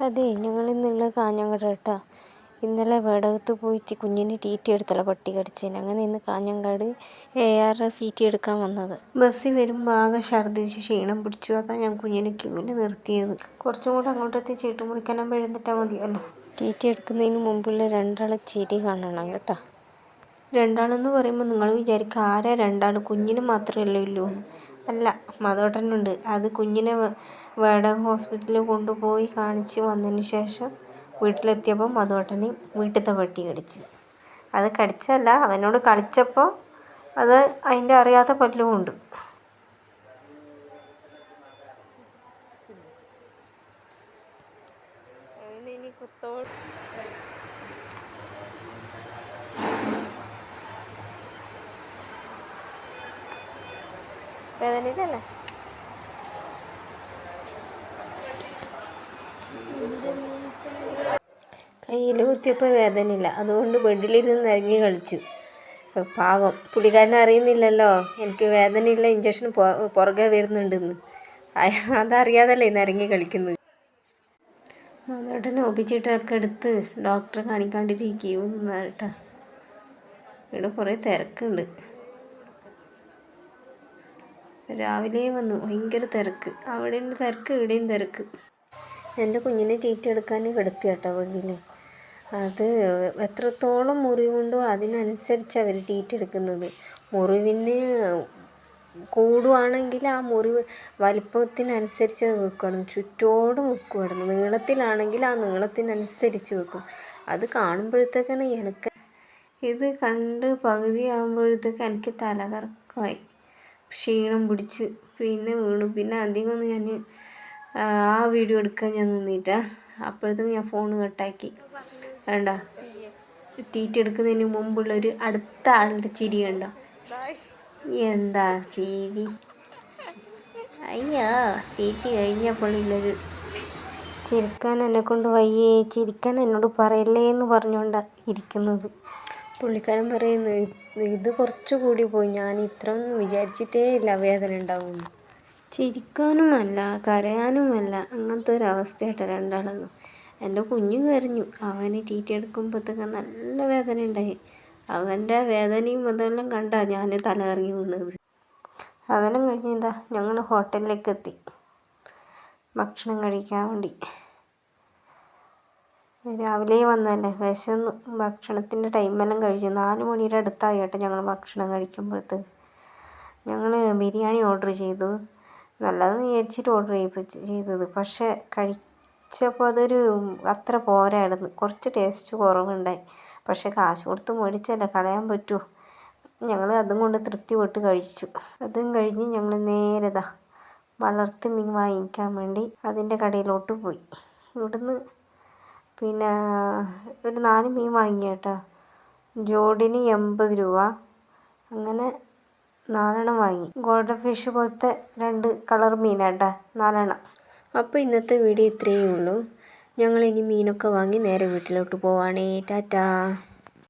അതെ ഞങ്ങൾ ഇന്നുള്ള കാഞ്ഞങ്ങാട് കേട്ടോ ഇന്നലെ വേടകത്ത് പോയിട്ട് കുഞ്ഞിന് ടി ടി എടുത്തല്ല പട്ടി കടിച്ചതിന് അങ്ങനെ ഇന്ന് Kanhangad A R S T എടുക്കാൻ വന്നത്. ബസ്സിൽ വരുമ്പോൾ ആകെ ഛർദ്ദിച്ച് ക്ഷീണം പിടിച്ചു. അതാണ് ഞാൻ കുഞ്ഞിനെ ക്യൂവിൽ നിർത്തിയത്. കുറച്ചും കൂടെ അങ്ങോട്ടെത്തി ചീട്ടുമുറിക്കാനാകുമ്പോൾ മുറിക്കാനും എഴുന്നിട്ടാൽ മതിയല്ലോ. ടി ടി എടുക്കുന്നതിന് മുമ്പുള്ള രണ്ടാളെ ചിരി കാണണം കേട്ടോ. രണ്ടാളെന്ന് പറയുമ്പോൾ നിങ്ങൾ വിചാരിക്കുക ആരാ രണ്ടാൾ കുഞ്ഞിന് മാത്രമേ ഉള്ളൂ അല്ല മതോട്ടനുണ്ട്. അത് കുഞ്ഞിനെ വേടക ഹോസ്പിറ്റലിൽ കൊണ്ടുപോയി കാണിച്ച് വന്നതിന് ശേഷം വീട്ടിലെത്തിയപ്പോൾ മതോട്ടനെ വീട്ടിലത്തെ പട്ടി കടിച്ചു. അത് കടിച്ചല്ല അവനോട് കളിച്ചപ്പോൾ അത് അതിന്റെ അറിയാത്ത പല്ലും ഉണ്ട്. വേദനയില്ലല്ലേ കയ്യിൽ കുത്തിയപ്പോൾ വേദനയില്ല. അതുകൊണ്ട് ബെഡിലിരുന്ന് ഇറങ്ങി കളിച്ചു. പാവം. പുള്ളിക്കാരനെ അറിയുന്നില്ലല്ലോ. എനിക്ക് വേദനയുള്ള ഇഞ്ചക്ഷൻ പുറകെ വരുന്നുണ്ടെന്ന്. അതറിയാതല്ലേ ഇറങ്ങി കളിക്കുന്നത്. മതോട്ടനെ ഒപ്പിച്ചിട്ടൊക്കെ എടുത്ത് ഡോക്ടറെ കാണിക്കാണ്ടിരിക്കൂ കേട്ടോ. ഇവിടെ കുറേ തിരക്കുണ്ട്. രാവിലെ വന്നു. ഭയങ്കര തിരക്ക്. അവിടെയും തിരക്ക് ഇവിടെയും തിരക്ക്. എന്റെ കുഞ്ഞിനെ ടീറ്റ് എടുക്കാൻ കിടത്തി കേട്ടോ വെളിയിൽ അത് എത്രത്തോളം മുറിവുണ്ടോ അതിനനുസരിച്ച് അവർ ടീറ്റ് എടുക്കുന്നത് മുറിവിന് കൂടുവാണെങ്കിൽ ആ മുറിവ് വലിപ്പത്തിനനുസരിച്ച് വെക്കണം. ചുറ്റോടും വെക്കുമായിരുന്നു നീളത്തിലാണെങ്കിൽ ആ നീളത്തിനനുസരിച്ച് വെക്കും. അത് കാണുമ്പോഴത്തേക്കാണ് എനിക്ക് ഇത് കണ്ട് പകുതി ആകുമ്പോഴത്തേക്ക് എനിക്ക് തലകറക്കമായി ക്ഷീണം പിടിച്ച് പിന്നെ വീണു. പിന്നെ അധികമൊന്നും ഞാൻ ആ വീഡിയോ എടുക്കാൻ ഞാൻ നിന്നിട്ട അപ്പോഴത്തേക്കും ഞാൻ ഫോൺ കട്ടാക്കി. വേണ്ട ടീറ്റ് എടുക്കുന്നതിന് മുമ്പുള്ളൊരു അടുത്ത ആളുടെ ചിരി കണ്ടോ? എന്താ ചിരി? അയ്യോ ടീറ്റ് കഴിഞ്ഞപ്പോൾ ഉള്ളൊരു ചിരിക്കാൻ എന്നെ കൊണ്ട് വയ്യേ. ചിരിക്കാൻ എന്നോട് പറയല്ലേ എന്ന് പറഞ്ഞുകൊണ്ടാണ് ഇരിക്കുന്നത്. പുള്ളിക്കാരൻ പറയുന്നത് ഇത് കുറച്ചുകൂടി പോയി. ഞാൻ ഇത്രയൊന്നും വിചാരിച്ചിട്ടേ ഇല്ല വേദന ഉണ്ടാവും ചിരിക്കാനുമല്ല കരയാനുമല്ല അങ്ങനത്തെ ഒരു അവസ്ഥയായിട്ടാണ് രണ്ടാളതും. എന്റെ കുഞ്ഞു കരഞ്ഞു. അവന് ടീറ്റി എടുക്കുമ്പോഴത്തേക്ക് നല്ല വേദന ഉണ്ടായി. അവന്റെ വേദനയും അതെല്ലാം കണ്ടാ ഞാൻ തല കറങ്ങി വീണത്. അതെല്ലാം കഴിഞ്ഞ് എന്താ ഞങ്ങൾ ഹോട്ടലിലേക്ക് എത്തി. ഭക്ഷണം കഴിക്കാൻ വേണ്ടി. രാവിലെ വന്നതല്ലേ? വിശന്ന് ഭക്ഷണത്തിന്റെ ടൈമെല്ലാം കഴിച്ചു നാല് മണിയുടെ അടുത്തായി കേട്ടോ ഞങ്ങൾ ഭക്ഷണം കഴിക്കുമ്പോഴത്ത്. ഞങ്ങൾ ബിരിയാണി ഓർഡർ ചെയ്തു. നല്ലതെന്ന് വിചാരിച്ചിട്ട് ഓർഡർ ചെയ്തത്. പക്ഷേ കഴിച്ചപ്പോൾ അതൊരു അത്ര പോരായിരുന്നു. കുറച്ച് ടേസ്റ്റ് കുറവുണ്ടായി. പക്ഷേ കാശ് കൊടുത്ത് മേടിച്ചല്ലേ കളയാൻ പറ്റുമോ ഞങ്ങൾ അതും കൊണ്ട് തൃപ്തിപ്പെട്ട് കഴിച്ചു. അതും കഴിഞ്ഞ് ഞങ്ങൾ നേരെ വളർത്തു വളർത്ത് മീൻ വാങ്ങിക്കാൻ വേണ്ടി അതിന്റെ കടയിലോട്ട് പോയി. ഇവിടുന്ന് പിന്നെ ഒരു നാല് മീൻ വാങ്ങി കേട്ടോ ജോഡിന് എൺപത് രൂപ. അങ്ങനെ നാലെണ്ണം വാങ്ങി. ഗോൾഡൻ ഫിഷ് പോലത്തെ രണ്ട് കളർ മീനാട്ടാ. നാലെണ്ണം. അപ്പോൾ ഇന്നത്തെ വീഡിയോ ഇത്രയേ ഉള്ളൂ. ഞങ്ങളിനി മീനൊക്കെ വാങ്ങി നേരെ വീട്ടിലോട്ട് പോവാണേ. ടാറ്റാ.